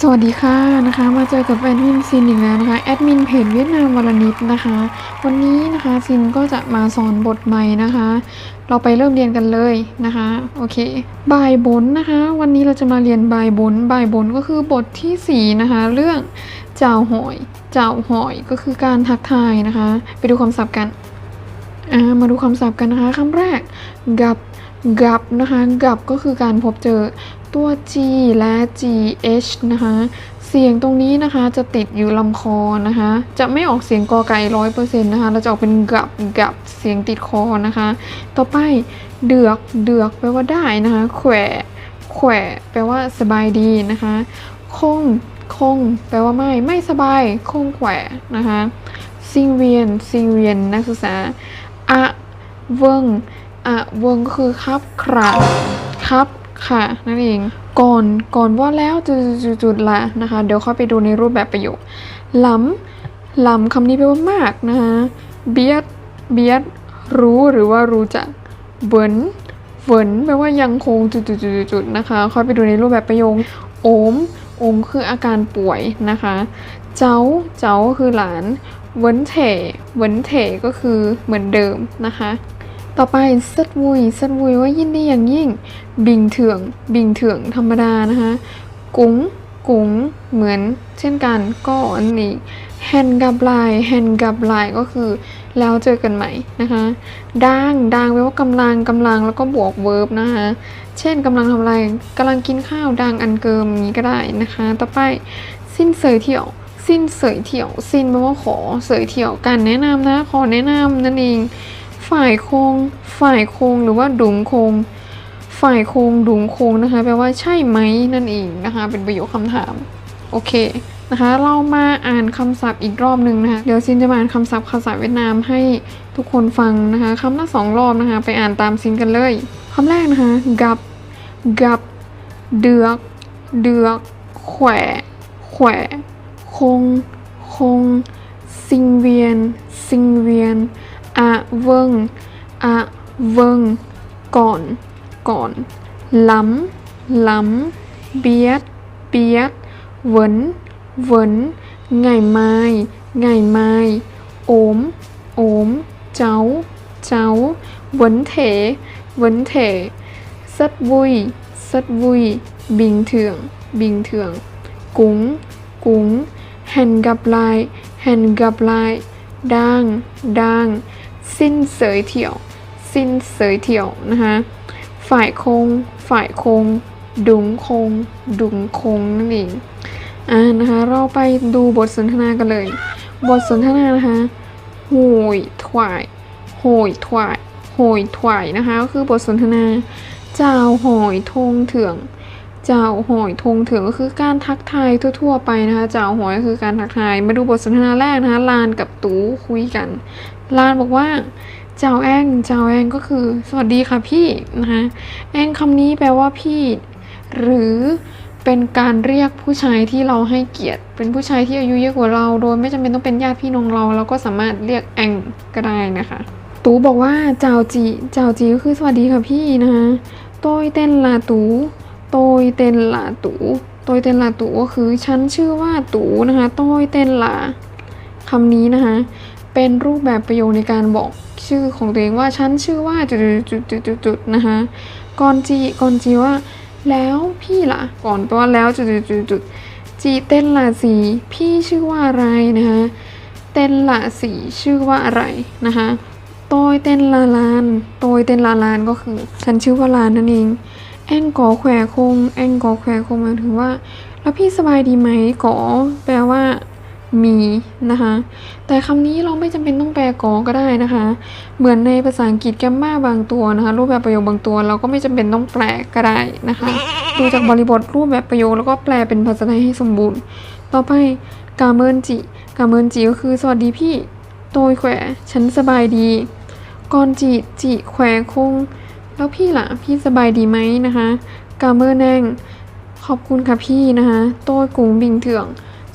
สวัสดีค่ะนะคะมาเจอกับแอดมินซินอีกแล้วนะคะแอดมินเพจเวียดนามวรนิดนะคะ วันนี้นะคะซินก็จะมาสอนบทใหม่นะคะ เราไปเริ่มเรียนกันเลยนะคะโอเคบายบนนะคะ วันนี้เราจะมาเรียนบายบนบายบนก็คือบทที่สี่นะคะเรื่องเจ้าหอยเจ้าหอยก็คือการทักทายนะคะ ไปดูคำศัพท์กันอ่ามาดูคำศัพท์กันนะคะคำแรกกับกับนะคะกับก็คือการพบเจอ ตัว G และ GH นะคะ เสียงตรงนี้นะคะจะติดอยู่ลำคอนะคะ จะไม่ออกเสียงกอไก่ร้อยเปอร์เซ็นต์นะคะ เราจะออกเป็นกับกับเสียงติดคอนะคะ ต่อไปเดือกเดือกแปลว่าได้นะคะ แขวะแขวะแปลว่าสบายดีนะคะ คงคง แปลว่าไม่ ไม่สบาย คงแขวะนะคะซิงเวียนซิงเวียนนักศึกษาอะเวิงอะวงก็คือครับครับครับ ค่ะ นั่นเอง ก่อนก่อนว่าแล้วจุดจุดจุดละนะคะ เดี๋ยวค่อยไปดูในรูปแบบประโยคล้ำล้ำคำนี้แปลว่ามากนะคะเบียดเบียดรู้หรือว่ารู้จักเวินเวินแปลว่ายังคงจุดจุดจุดจุดจุดนะคะ ค่อยไปดูในรูปแบบประโยคโอมโอมคืออาการป่วยนะคะ เจ้าเจ้าคือหลานเวินเถเวินเถก็คือเหมือนเดิมนะคะ ต่อไปสัดวุยสัดวุยว่ายินดีอย่างยิ่ง บิงเถื่องบิงเถื่องธรรมดานะคะกุ้งกุ้งเหมือนเช่นกันก็อันนี้แฮนกับลายแฮนกับลายก็คือแล้วเจอกันใหม่นะคะด่างด่างแปลว่ากำลังกำลังแล้วก็บวกเวิร์บนะคะเช่นกำลังทำอะไรกำลังกินข้าวด่างอันเกิมนี้ก็ได้นะคะ ต่อไปสิ้นเสยเที่ยว สิ้นเสยเที่ยว สิ้นแปลว่าขอเสยเที่ยวการแนะนำนะขอแนะนำนั่นเอง ฝ่ายโคงฝ่ายโคงหรือว่าดุงโคงฝ่ายโคงดุงโคงนะคะแปลว่าใช่ไหมนั่นเองนะคะ เป็นประโยคคำถาม โอเคนะคะ เรามาอ่านคำศัพท์อีกรอบหนึ่งนะคะ เดี๋ยวซินจะมาอ่านคำศัพท์ภาษาเวียดนามให้ทุกคนฟังนะคะคำละสองรอบนะคะ ไปอ่านตามซินกันเลยคำแรกนะคะกับกับเดือก เดือกแขวะแขวะคง คงซิงเวียนซิงเวียน อะเวิงอะเวิงก่อนก่อนล้ำล้ำเบียดเบียดเวินเวินไงไม้ไงไม้โอมโอมเจ้าเจ้าเวินเถเวินเถสัดวุยสัดวุยบิงเถื่องบิงเถื่ สิ้นเสยเที่ยว สิ้นเสยเที่ยวนะคะฝ่ายคง ฝ่ายคง ดุงคง ดุงคงนั่นเองอ่านะคะเราไปดูบทสนทนากันเลย บทสนทนานะคะโหยถวายโหยถวายโหยถวายนะคะก็คือบทสนทนาเจ้าหอยทงเถื่อง จ้าหอยทงเถื่องก็คือการทักทายทั่ว ๆ ไปนะคะเจ้าหอยก็คือการทักทาย มาดูบทสนทนาแรกนะคะลานกับตูคุยกัน ลานบอกว่าเจ้าแองเจ้าแองก็คือ สวัสดีค่ะพี่นะคะแองคำนี้แปลว่าพี่ หรือเป็นการเรียกผู้ชายที่เราให้เกียรติ เป็นผู้ชายที่อายุเยอะกว่าเรา โดยไม่จำเป็นต้องเป็นญาติพี่น้องเรา เราก็สามารถเรียกแองก็ได้นะคะ ตูบอกว่าเจ้าจีเจ้าจีก็คือสวัสดีค่ะพี่นะคะโต้ยเต้นลาตู โตยเต้นลาตูโตยเต้นลาตูก็คือฉันชื่อว่าตูนะคะโตยเต้นลาคำนี้นะคะ เป็นรูปแบบประโยคในการบอกชื่อของตัวเองว่าฉันชื่อว่าจุดๆๆๆๆนะคะก่อนจีก่อนจีว่า แล้วพี่ล่ะก่อนแปลว่าแล้วจุดๆๆๆจีเต้นละสีพี่ชื่อว่าอะไรนะคะเต้นละสีชื่อว่าอะไรนะคะโตยเต้นลาลานโตยเต้นลาลานก็คือ ฉันชื่อว่าลานนั่นเอง แองกอแขวคง แองกอแขวคงหมายถึงว่า แล้วพี่สบายดีไหมกอแปลว่า มีนะคะ แต่คำนี้เราไม่จำเป็นต้องแปลกอก็ได้นะคะ เหมือนในภาษาอังกฤษแกมมาบางตัวนะคะ รูปแบบประโยคบางตัว เราก็ไม่จำเป็นต้องแปลก็ได้นะคะดูจากบริบทรูปแบบประโยคแล้วก็แปลเป็นภาษาไทยให้สมบูรณ์ ต่อไปกาเมินจิกาเมินจิก็คือสวัสดีพี่โตยแขวฉันสบายดีก่อนจิจิแขวคง แล้วพี่ล่ะ พี่สบายดีไหมนะคะกาเมินแนงขอบคุณค่ะพี่นะคะโต้กุ้งบิงเถื่อง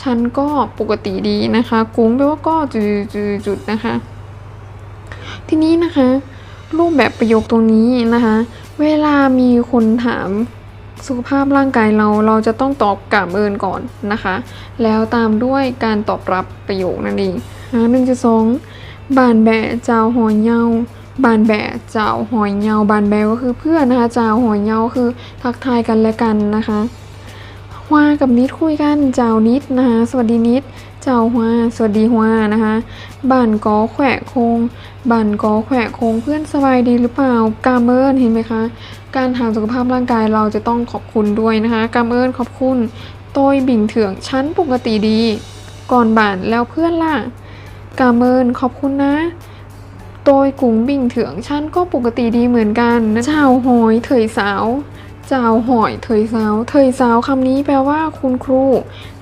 ฉันก็ปกติดีนะคะ กุ้งแปลว่าก็จุดจุดจุดนะคะ ทีนี้นะคะ รูปแบบประโยคตรงนี้นะคะ เวลามีคนถามสุขภาพร่างกายเราเราจะต้องตอบกาบเอินก่อนนะคะ แล้วตามด้วยการตอบรับประโยคนั่นเองหนึ่งจุดสองบานแบะเจ้าหอยเยา บานแบะเจ้าหอยเยาบานแบะก็คือเพื่อนนะคะเจ้าหอยเยาคือทักทายกันและกันนะคะฮวากับนิดคุยกันเจ้านิดนะคะสวัสดีนิดเจ้าฮวาสวัสดีฮวานะคะบ้านกอแขวะโคงบ้านกอแขวะโคงเพื่อนสบายดีหรือเปล่ากาเมินเห็นไหมคะการถามสุขภาพร่างกายเราจะต้องขอบคุณด้วยนะคะกำเอิญขอบคุณโต้ยบิ่งเถืองชั้นปกติดี ก่อนบ่านแล้วเพื่อนล่ะกำเอิญขอบคุณนะ โต้ยกุ๋งบิงเถืองชั้นก็ปกติดีเหมือนกันนะเจ้าหอยเถยสาวเจ้าหอยเถยสาวเถยสาวคำนี้แปลว่าคุณครู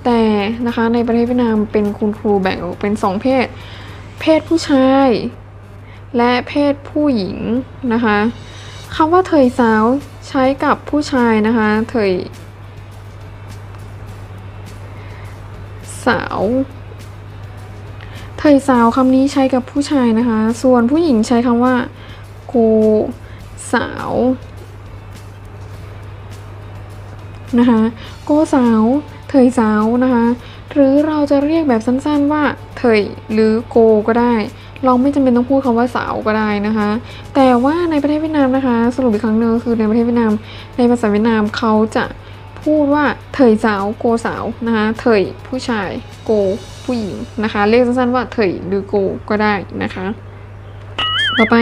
แต่นะคะในประเทศเวียดนามเป็นคุณครูแบ่งออกเป็นสองเพศ เพศผู้ชาย และเพศผู้หญิงนะคะคำว่าเถยสาวใช้กับผู้ชายนะคะเถยสาว เถยสาวคำนี้ใช้กับผู้ชายนะคะ ส่วนผู้หญิงใช้คำว่าโกสาวนะคะโกสาวเถยสาวนะคะ หรือเราจะเรียกแบบสั้นๆว่าเถยหรือโกก็ได้ เราไม่จำเป็นต้องพูดคำว่าสาวก็ได้นะคะ แต่ว่าในประเทศเวียดนามนะคะ สรุปอีกครั้งหนึ่งคือในประเทศเวียดนาม ในภาษาเวียดนามเขาจะ พูดว่าเถยสาวโกสาวนะคะเถยผู้ชายโกผู้หญิงนะคะ เรียกสั้นๆว่าเถยหรือโกก็ได้นะคะ ต่อไป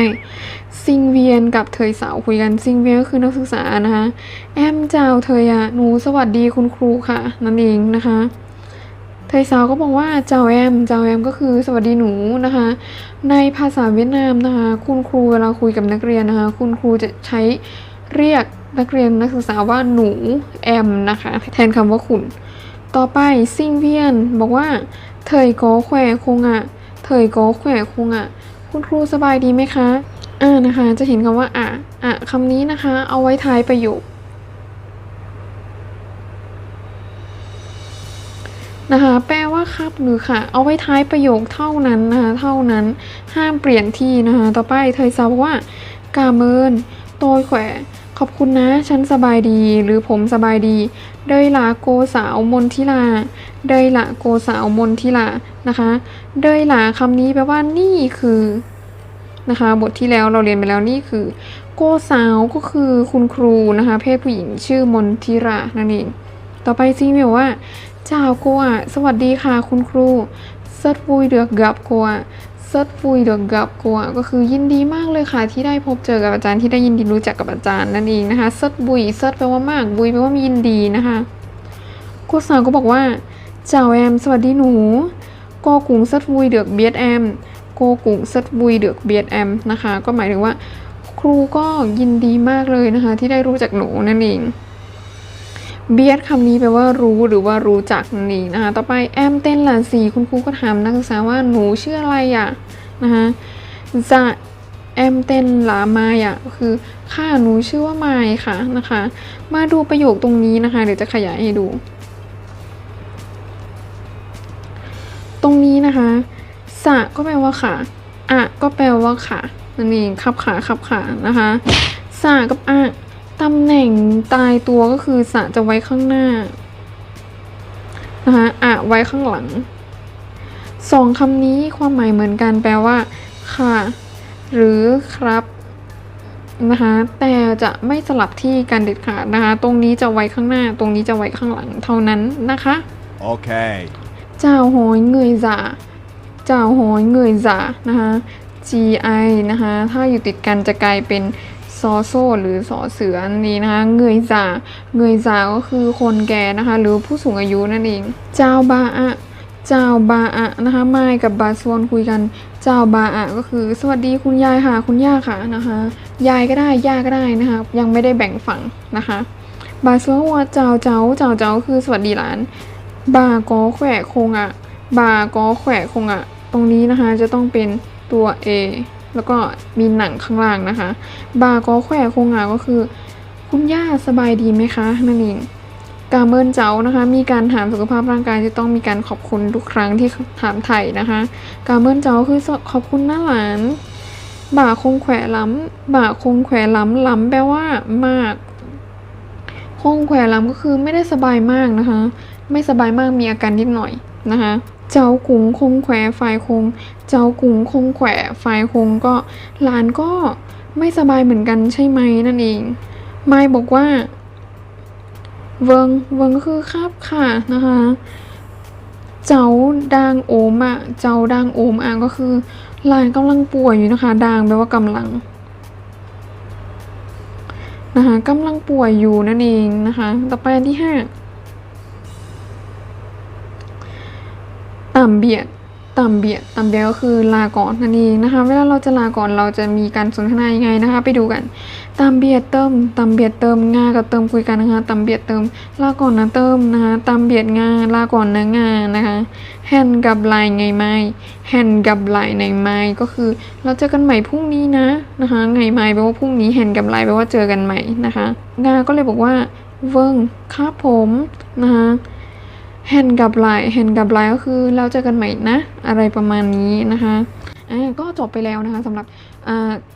ซิงเวียนกับเถยสาวคุยกันซิงเวียนก็คือนักศึกษานะคะแอมเจ้าเธยอะหนูสวัสดีคุณครูค่ะ นั่นเองนะคะไทยสาวก็บอกว่าเจ้าแอมเจ้าแอมก็คือสวัสดีหนูนะคะ ในภาษาเวียดนามนะคะ คุณครูเวลาคุยกับนักเรียนนะคะ คุณครูจะใช้เรียก นักเรียนนักศึกษาว่าหนูแอมนะคะ แทนคำว่าคุณ ต่อไปซิงเวียน บอกว่าเถยกอแขวคงอะเถยกอแขวคงอะคุณครูสบายดีไหมคะอ่านะคะ จะเห็นคำว่าอะอะคำนี้นะคะ เอาไว้ท้ายประโยคนะคะแปลว่าครับหรือค่ะ เอาไว้ท้ายประโยคเท่านั้นนะคะเท่านั้นห้ามเปลี่ยนที่นะคะต่อไปเธอซาบอกว่า กาเมินโตยแขว ขอบคุณนะ ฉันสบายดี หรือผมสบายดี เดยละโกสาวมนทิลา เดยละโกสาวมนทิลา นะคะ เดยละคำนี้แปลว่านี่คือ นะคะ บทที่แล้วเราเรียนไปแล้วนี่คือ โกสาวก็คือคุณครูนะคะ เพศผู้หญิงชื่อมนทิรานั่นเอง ต่อไปซิงเมียวว่าจ้าวกัวสวัสดีค่ะคุณครูเซิร์ฟุยเดือกกับกัว ซิร์ฟุยเดือกกับกัวก็คือยินดีมากเลยค่ะ ที่ได้พบเจอกับอาจารย์ที่ได้ยินดีรู้จักกับอาจารย์นั่นเองนะคะเซิร์บุยเซิร์แปลว่ามากบุยแปลว่ายินดีนะคะกูสาวก็บอกว่าเจ้าแอมสวัสดีหนูโกกุงเซิร์บุยเดือกเบียดแอมโกกุงเซิร์บุยเดือกเบียดแอมนะคะ ก็หมายถึงว่า ครูก็ยินดีมากเลยนะคะ ที่ได้รู้จักหนูนั่นเอง เบียดคำนี้แปลว่ารู้หรือว่ารู้จักนั่นะคะต่อไปแอมเต้นหลานสีคุณครูก็ถามนักศึกษาว่าหนูชื่ออะไรอะนะคะจะแอมเต้นหลามายอะคือค่ะหนูชื่อว่ามายค่ะนะคะ มาดูประโยคตรงนี้นะคะ เดี๋ยวจะขยายให้ดู ตรงนี้นะคะสะก็แปลว่าค่ะอะก็แปลว่าค่ะนั่นเองขับขาขับขานะคะสะกับอะ ตำแหน่งตายตัวก็คือสะจะไว้ข้างหน้านะคะอะไว้ข้างหลังสองคำนี้ความหมายเหมือนกันแปลว่า ค่ะ หรือครับนะคะแต่จะไม่สลับที่กันเด็ดขาดนะคะ ตรงนี้จะไว้ข้างหน้า ตรงนี้จะไว้ข้างหลังเท่านั้นนะคะ Okay. เจ้าหอยเงยจ่าเจ้าหอยเงยจ่านะคะ GI นะคะ ถ้าอยู่ติดกันจะกลายเป็น ซอโซ่หรือสอเสือนั่นเองนะคะเงยจ่าเงยจ่าก็คือคนแก่นะคะ หรือผู้สูงอายุนั่นเอง เจ้าบาอะเจ้าบาอะนะคะไมายกับบาสวนคุยกัน เจ้าบาอะก็คือ สวัสดีคุณยายค่ะ คุณย่าค่ะนะคะ ยายก็ได้ย่าก็ได้นะคะ ยังไม่ได้แบ่งฝั่งนะคะ บาสวนว่าเจ้าเจ้าเจ้าเจ้าคือสวัสดีหลาน บากอแขวะคงอะบากอแขวะคงอะตรงนี้นะคะจะต้องเป็นตัว A แล้วก็มีหนังข้างล่างนะคะ บากอแขวะคงอะก็คือ คุณย่าสบายดีไหมคะ นั่นเองกาเมินเจ้านะคะ มีการถามสุขภาพร่างกายจะต้องมีการขอบคุณทุกครั้งที่ถามไถ่นะคะ กาเมินเจ้าคือขอบคุณหนะหลาน บ่าคงแขวะล้ำบ่าคงแขวะล้ำล้ำแปลว่ามาก คงแขวล้ำก็คือไม่ได้สบายมากนะคะ ไม่สบายมากมีอาการนิดหน่อยนะคะ เจ้ากุงคงแขวฝ่ายคง เจ้ากุงคงแขวฝ่ายคงก็หลานก็ไม่สบายเหมือนกันใช่ไหมนั่นเอง ไมายบอกว่า เวิงเวิงคือครับค่ะนะคะ เจ้าดางโอมอะ เจ้าดางโอมอะก็คือหลานกำลังป่วยอยู่นะคะดางแปลว่ากำลังนะคะกำลังป่วยอยู่นั่นเองนะคะ ต่อไปอันที่ห้า ต่ำเบียดต่ำเบียดต่ำเบียดก็คือลาก่อนนั่นเองนะคะ เวลาเราจะลาก่อนเราจะมีการสนทนายังไงนะคะ ไปดูกันต่ำเบียดเติมต่ำเบียดเติมงากับเติมคุยกันนะคะต่ำเบียดเติมลาก่อนนะเติมนะคะต่ำเบียดงาลาก่อนนะงานะคะแฮนกับลายไงไม้แฮนกับลายในไม้ก็คือ เราเจอกันใหม่พรุ่งนี้นะนะคะไงไม้แปลว่าพรุ่งนี้แฮนกับลายแปลว่าเจอกันใหม่นะคะงาก็เลยบอกว่าเวิงครับผมนะคะ แฮนกับไลน์แฮนกับไลน์ก็คือเราเจอกันใหม่นะ อะไรประมาณนี้นะคะอ่าก็จบไปแล้วนะคะสำหรับ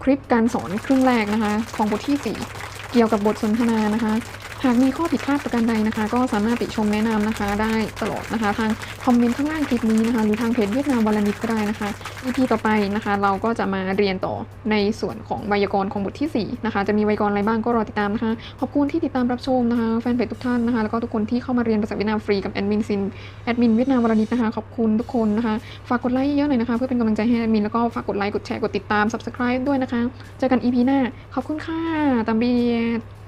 คลิปการสอนครึ่งแรกนะคะ ของบทที่ 4 เกี่ยวกับบทสนทนานะคะ หากมีข้อผิดพลาดประการใดนะคะ ก็สามารถติชมแนะนำนะคะ ได้ตลอดนะคะ ทางคอมเมนต์ข้างล่างคลิปนี้นะคะ หรือทางเพจเวียดนามวลนิดก็ได้นะคะ EP ต่อไปนะคะ เราก็จะมาเรียนต่อในส่วนของไวยากรณ์ของบทที่ 4 นะคะ จะมีไวยากรณ์อะไรบ้างก็รอติดตามนะคะ ขอบคุณที่ติดตามรับชมนะคะ แฟนเพจทุกท่านนะคะ แล้วก็ทุกคนที่เข้ามาเรียนภาษาเวียดนามฟรีกับแอดมินซิน แอดมินเวียดนามวลนิดนะคะ ขอบคุณทุกคนนะคะ ฝากกดไลค์เยอะๆหน่อยนะคะ เพื่อเป็นกำลังใจให้แอดมิน แล้วก็ฝากกดไลค์ กดแชร์ กดติดตาม subscribe ด้วยนะคะ เจอกัน EP หน้า ขอบคุณค่ะตามเบียด